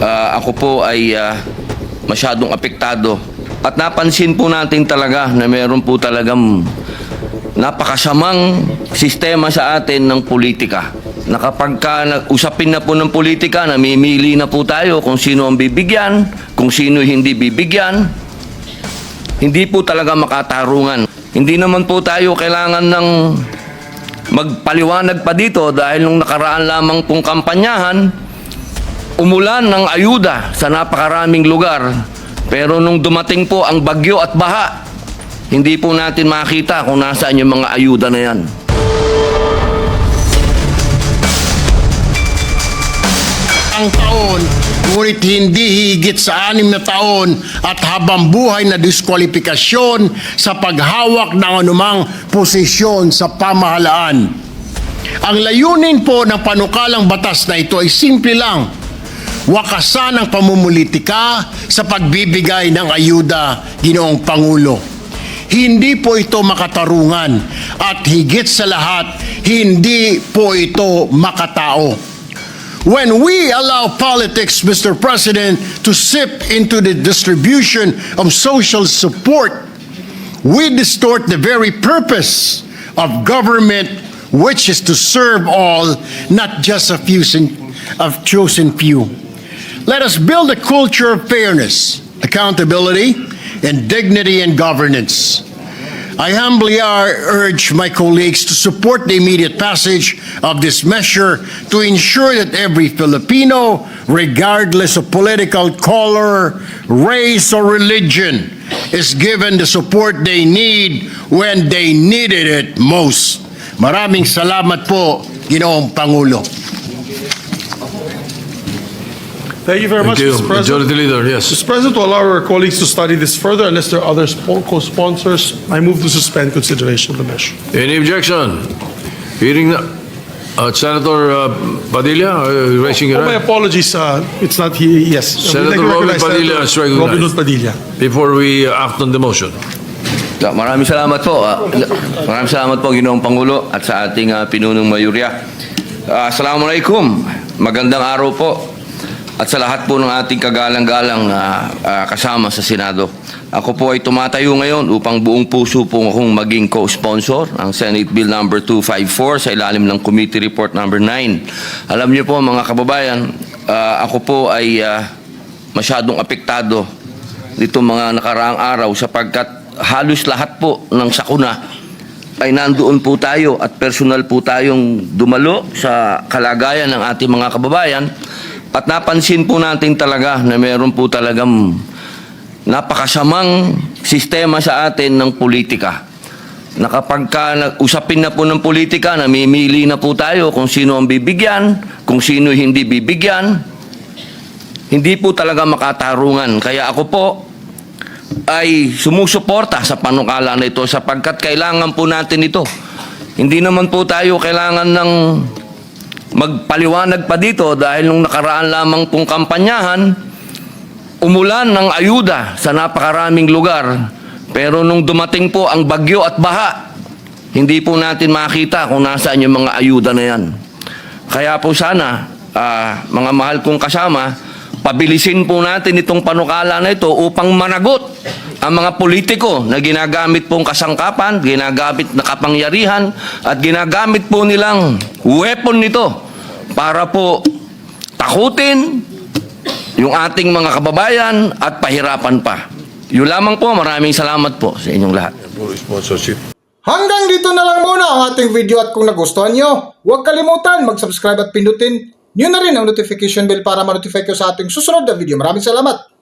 ah, ako po ay ah, masyadong apektado. At napansin po natin talaga na meron po talagang napakasamang sistema sa atin ng politika. Na usapin na po ng politika, namimili na po tayo kung sino ang bibigyan, kung sino hindi bibigyan. Hindi po talaga makatarungan. Hindi naman po tayo kailangan ng magpaliwanag pa dito dahil nung nakaraan lamang pong kampanyahan, umulan ng ayuda sa napakaraming lugar. Pero nung dumating po ang bagyo at baha, hindi po natin makita kung nasaan yung mga ayuda na yan. ang taon, ngunit hindi higit sa anim na taon at habang buhay na diskwalifikasyon sa paghawak ng anumang posisyon sa pamahalaan. Ang layunin po ng panukalang batas na ito ay simple lang, wakasan ang pamumulitika sa pagbibigay ng ayuda, Ginoong Pangulo. Hindi po ito makatarungan at higit sa lahat, hindi po ito makatao. When we allow politics, Mr. President, to sip into the distribution of social support, we distort the very purpose of government, which is to serve all, not just a few of chosen few. Let us build a culture of fairness, accountability, and dignity in governance. I humbly urge my colleagues to support the immediate passage of this measure to ensure that every Filipino, regardless of political color, race, or religion, is given the support they need when they needed it most. Maraming salamat po, Ginoong Pangulo. Thank you very much, Thank you. Mr. President. Majority Leader, yes. Mr. President, to allow our colleagues to study this further, unless there are other spo- co-sponsors, I move to suspend consideration of the measure. Any objection? Hearing, na- uh, Senator uh, Padilla, uh, raising your Oh, my hand apologies, uh, it's not he, yes. We'd Senator like to Robin recognize Padilla Senator is recognized. Robin Hood Padilla. before we act on the motion. Yeah, Maraming salamat po. ah. maraming salamat po, Ginoong Pangulo, at sa ating ah, pinunong mayurya. Uh, Assalamualaikum. Magandang araw po. At sa lahat po ng ating kagalang-galang ah, ah, kasama sa Senado. Ako po ay tumatayo ngayon upang buong puso po akong maging co-sponsor ng Senate Bill number 254 sa ilalim ng Committee Report number 9. Alam niyo po mga kababayan, ah, ako po ay ah, masyadong apektado dito mga nakaraang araw sapagkat halos lahat po ng sakuna ay nandoon po tayo at personal po tayong dumalo sa kalagayan ng ating mga kababayan at napansin po natin talaga na meron po talagang napakasamang sistema sa atin ng politika. Na kapag ka usapin na po ng politika, namimili na po tayo kung sino ang bibigyan, kung sino hindi bibigyan, hindi po talaga makatarungan. Kaya ako po ay sumusuporta sa panukala na ito sapagkat kailangan po natin ito. Hindi naman po tayo kailangan ng magpaliwanag pa dito dahil nung nakaraan lamang pong kampanyahan, umulan ng ayuda sa napakaraming lugar. Pero nung dumating po ang bagyo at baha, hindi po natin makita kung nasaan yung mga ayuda na yan. Kaya po sana, ah, mga mahal kong kasama, pabilisin po natin itong panukala na ito upang managot ang mga politiko na ginagamit pong kasangkapan, ginagamit na kapangyarihan, at ginagamit po nilang weapon nito para po takutin yung ating mga kababayan at pahirapan pa. Yun lamang po, maraming salamat po sa inyong lahat. Hanggang dito na lang muna ang ating video at kung nagustuhan nyo, huwag kalimutan mag-subscribe at pindutin nyo na rin ang notification bell para ma-notify kayo sa ating susunod na video. Maraming salamat!